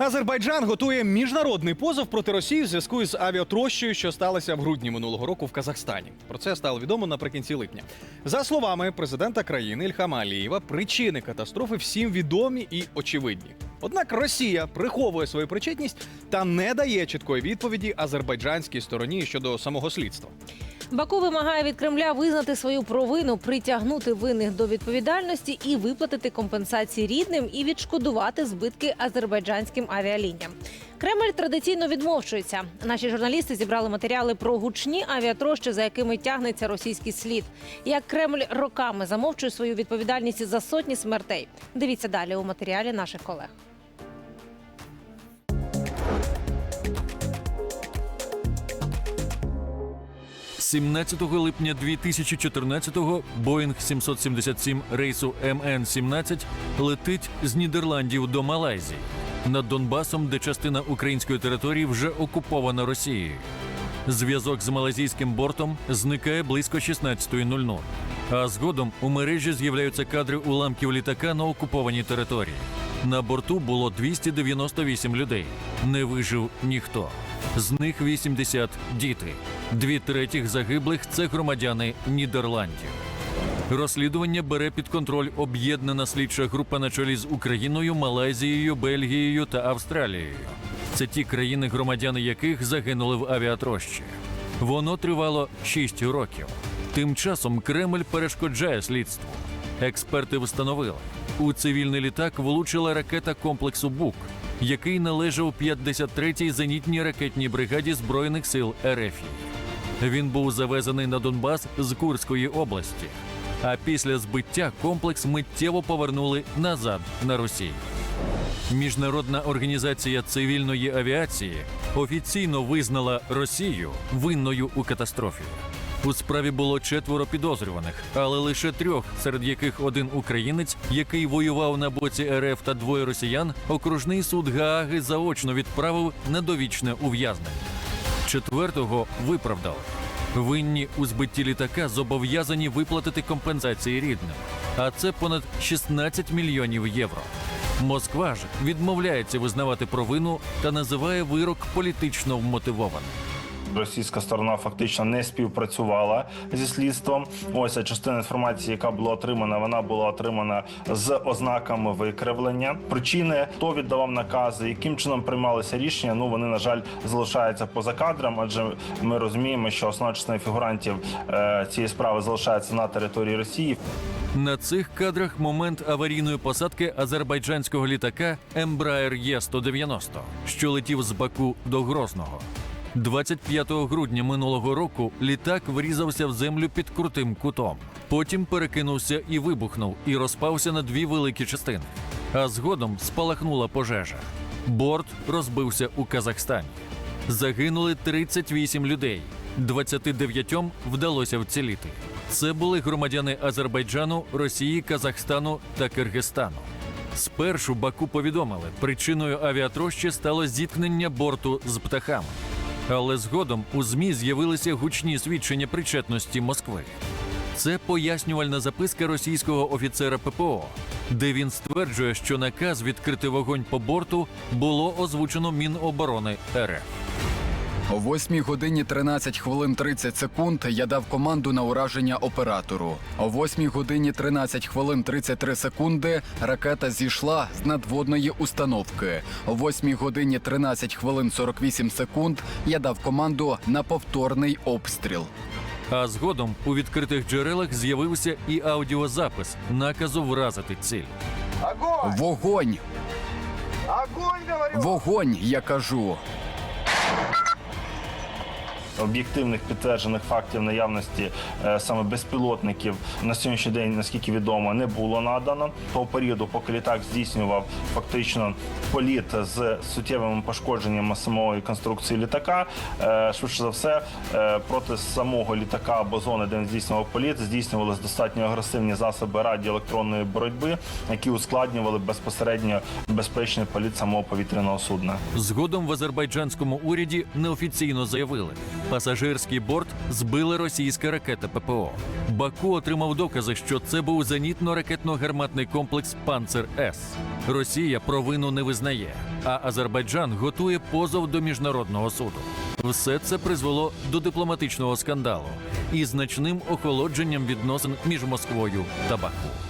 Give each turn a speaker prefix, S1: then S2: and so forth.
S1: Азербайджан готує міжнародний позов проти Росії в зв'язку із авіатрощею, що сталося в грудні минулого року в Казахстані. Про це стало відомо наприкінці липня. За словами президента країни Ільхама Алієва, причини катастрофи всім відомі і очевидні. Однак Росія приховує свою причетність та не дає чіткої відповіді азербайджанській стороні щодо самого слідства.
S2: Баку вимагає від Кремля визнати свою провину, притягнути винних до відповідальності і виплатити компенсації рідним і відшкодувати збитки азербайджанським авіалініям. Кремль традиційно відмовчується. Наші журналісти зібрали матеріали про гучні авіатрощі, за якими тягнеться російський слід. Як Кремль роками замовчує свою відповідальність за сотні смертей. Дивіться далі у матеріалі наших колег.
S3: 17 липня 2014-го Боїнг 777 рейсу МН-17 летить з Нідерландів до Малайзії над Донбасом, де частина української території вже окупована Росією. Зв'язок з малазійським бортом зникає близько 16.00. А згодом у мережі з'являються кадри уламків літака на окупованій території. На борту було 298 людей. Не вижив ніхто. З них 80 діти. Дві третіх загиблих це громадяни Нідерландів. Розслідування бере під контроль об'єднана слідча група на чолі з Україною, Малайзією, Бельгією та Австралією. Це ті країни, громадяни яких загинули в авіатрощі. Воно тривало 6 років. Тим часом Кремль перешкоджає слідству. Експерти встановили, у цивільний літак влучила ракета комплексу БУК, який належав 53-й зенітній ракетній бригаді Збройних сил РФ. Він був завезений на Донбас з Курської області. А після збиття комплекс миттєво повернули назад на Росію. Міжнародна організація цивільної авіації офіційно визнала Росію винною у катастрофі. У справі було четверо підозрюваних, але лише трьох, серед яких один українець, який воював на боці РФ та двоє росіян, окружний суд Гааги заочно відправив на довічне ув'язнення. Четвертого виправдали. Винні у збитті літака зобов'язані виплатити компенсації рідним, а це понад 16 мільйонів євро. Москва ж відмовляється визнавати провину та називає вирок політично вмотивованим.
S4: Російська сторона фактично не співпрацювала зі слідством. Ось а частина інформації, яка була отримана, вона була отримана з ознаками викривлення. Причини, хто віддавав накази, яким чином приймалися рішення. Ну вони на жаль залишаються поза кадром, адже ми розуміємо, що основна частина фігурантів е, цієї справи залишається на території Росії.
S3: На цих кадрах момент аварійної посадки азербайджанського літака Embraer E-190, що летів з Баку до Грозного. 25 грудня минулого року літак врізався в землю під крутим кутом. Потім перекинувся і вибухнув, і розпався на дві великі частини. А згодом спалахнула пожежа. Борт розбився у Казахстані. Загинули 38 людей. 29 вдалося вціліти. Це були громадяни Азербайджану, Росії, Казахстану та Киргизстану. Спершу Баку повідомили, причиною авіатрощі стало зіткнення борту з птахами. Але згодом у ЗМІ з'явилися гучні свідчення причетності Москви. Це пояснювальна записка російського офіцера ППО, де він стверджує, що наказ відкрити вогонь по борту було озвучено Міноборони РФ.
S5: О 8 годині 13 хвилин 30 секунд я дав команду на ураження оператору. О 8 годині 13 хвилин 33 секунди ракета зійшла з надводної установки. О 8 годині 13 хвилин 48 секунд я дав команду на повторний обстріл.
S3: А згодом у відкритих джерелах з'явився і аудіозапис наказу вразити ціль.
S5: Вогонь!
S6: Огонь, говорю!
S5: Вогонь, я кажу.
S4: Об'єктивних підтверджених фактів наявності е, саме безпілотників на сьогоднішній день, наскільки відомо, не було надано. Того періоду, поки літак здійснював фактично політ з суттєвими пошкодженнями самої конструкції літака, е, швидше за все, е, проти самого літака або зони, де він здійснював політ, здійснювалися достатньо агресивні засоби радіоелектронної боротьби, які ускладнювали безпосередньо безпечний політ самого повітряного судна.
S3: Згодом в азербайджанському уряді неофіційно заявили, Пасажирський борт збила російська ракета ППО. Баку отримав докази, що це був зенітно-ракетно-гарматний комплекс Панцер С. Росія провину не визнає, а Азербайджан готує позов до міжнародного суду. Все це призвело до дипломатичного скандалу і значним охолодженням відносин між Москвою та Баку.